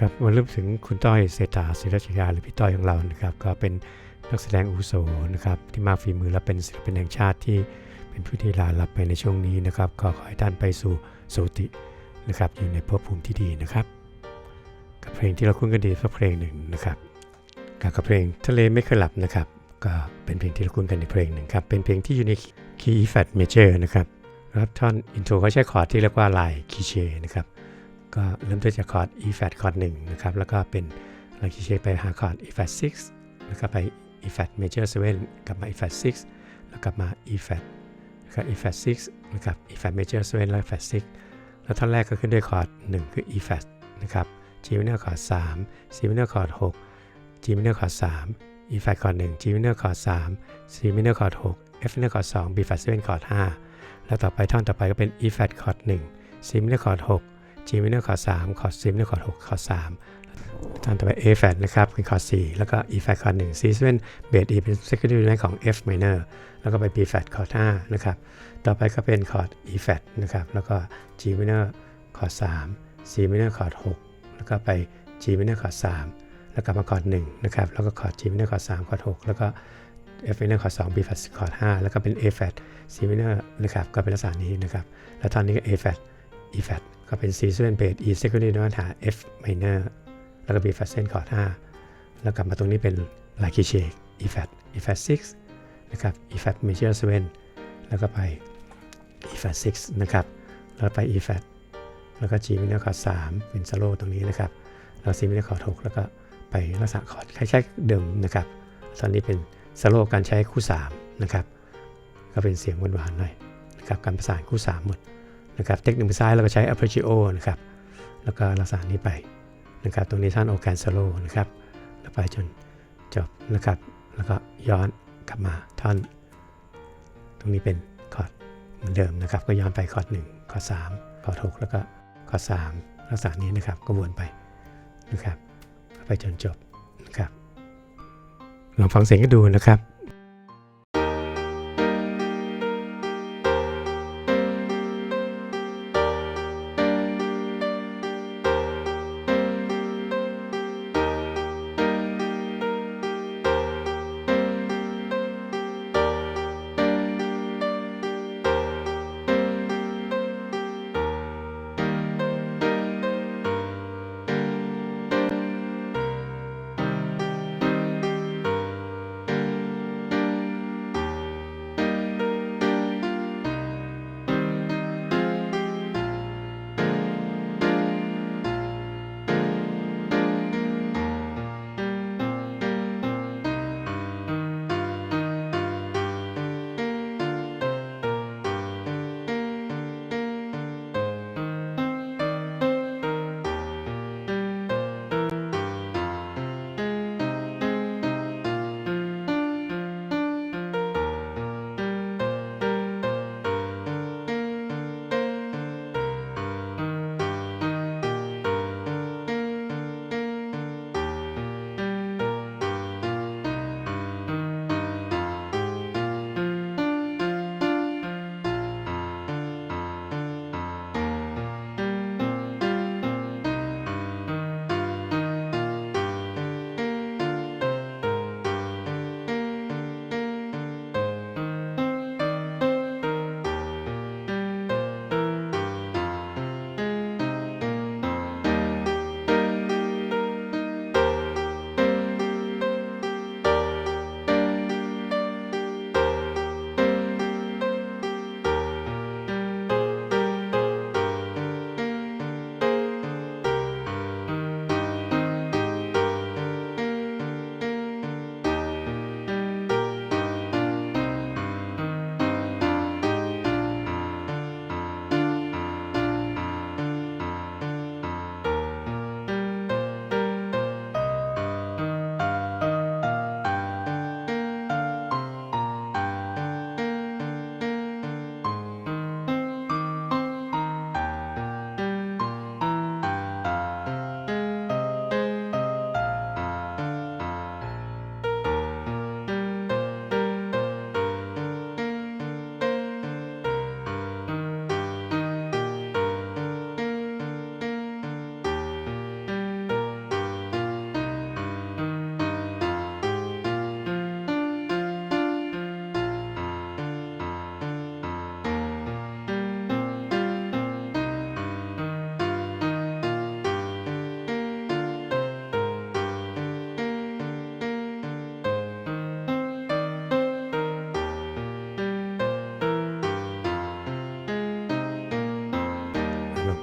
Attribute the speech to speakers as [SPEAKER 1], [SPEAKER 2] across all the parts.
[SPEAKER 1] ครับมาเริ่มถึงคุณต้อยเศรษฐาศิรชยาหรือพี่ต้อยของเรานะครับ ก็เป็นนักแสดงอุโสนะครับที่มาฝีมือและเป็นศิลปินแห่งชาติที่เป็นผู้ที่ลาลับไปในช่วงนี้นะครับก็ขอให้ท่านไปสู่สุตินะครับอยู่ในภพภูมิที่ดีนะครับ กับเพลงที่เราคุ้นกันดีสักเพลงหนึ่งนะครับกับเพลงทะเลไม่เคยหลับนะครับก็เป็นเพลงที่เราคุ้นกันในเพลงหนึ่งครับเป็นเพลงที่อยู่ในคีย์แฟดเมเจอร์นะครับรับท่อนอินโทรเขาใช้คอร์ดที่เรียกว่าลายคีเชนะครับ ก็เริ่มต้นจากคอร์ด E flat คอร์ด1นะครับ แล้วก็เป็นลายคีเชไปหาคอร์ด E flat 6 แล้วก็ไป E flat major 7 กลับมา E flat 6 แล้วกลับมา E flat นะครับ E flat 6 นะครับ E flat major 7 แล้ว E flat 6 แล้วท่อนแรกก็ขึ้นด้วยคอร์ด 1 คือ E flat นะครับ G minor คอร์ด3 C minor คอร์ด6 G minor คอร์ด3 E flat คอร์ด1 G minor คอร์ด3 C minor คอร์ด6 F minor คอร์ด2 B flat 7 คอร์ด5แล้วต่อไปท่อนต่อไปก็เป็น E flat คอร์ด1 C minor คอร์ด6 G minor คอร์ด3คอร์ด C minor คอร์ด6คอร์ด3ตอนต่อไป A flat นะครับเป็นคอร์ด4แล้วก็ E flat คอร์ด1 C 7เบส E เป็น secondary dominant ของ F minor แล้วก็ไป B flat คอร์ด5นะครับต่อไปก็เป็นคอร์ด E flat นะครับแล้วก็ G minor คอร์ด3 C minor คอร์ด6แล้วก็ไป G minor คอร์ด3แล้วกลับมาคอร์ด1นะครับแล้วก็คอร์ด G minor คอร์ด3คอร์ด6แล้วก็ F minor คอร์ด2 B flat คอร์ด5แล้วก็เป็น A flat C minor นะครับก็เป็นลักษณะนี้นะครับแล้วตอนนี้ก็ A flat E flat ก็เป็น C ซึ่งเป็นเบส E secondary ด้วยหา F minor แล้วก็ B flat เส้นคอร์ด5แล้วกลับมาตรงนี้เป็นลายคีเชก E flat E flat 6นะครับ E flat major 7แล้วก็ไป E flat 6นะครับแล้วไป E flat แล้วก็ G minor คอร์ด3เป็น solo ตรงนี้นะครับ แล้ว C minor คอร์ด6แล้วก็ไปลักษณะคอร์ดคล้ายๆเดิมนะครับ ตอนนี้เป็น solo การใช้คู่3นะครับ ก็เป็นเสียงหวานๆหน่อยนะครับ การประสานคู่3หมด นะครับเทคนิคมือซ้ายเราก็ใช้ arpeggio นะครับแล้วก็ลักษณะนี้ไปนะครับตรงนี้ท่านโอแกนโซโลนะครับแล้วไปจนจบนะครับแล้วก็ย้อนกลับมาท่อน ตรงนี้เป็นคอร์ดเหมือนเดิมนะครับ ก็ย้อนไปคอร์ด1คอร์ด3คอร์ด6แล้วก็คอร์ด3ลักษณะนี้นะครับก็วนไปนะครับไปจนจบนะครับลองฟังเสียงกันดูนะครับ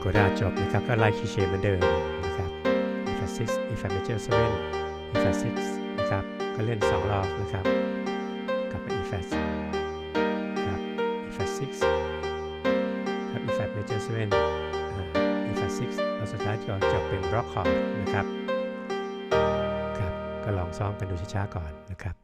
[SPEAKER 1] กดาจบนะครับ ก็ไล่คีย์เชนเหมือนเดิมนะครับ e flat 6 e flat major 7 e flat 6นะครับ ก็เล่น 2 รอบนะครับกลับมา e flat ครับ e flat 6ครับ e flat major 7อ่า e flat 6แล้วสุดท้ายก็จบเป็น rock chord นะครับ ครับ ก็ลองซ้อมกันดูช้าๆก่อนนะครับ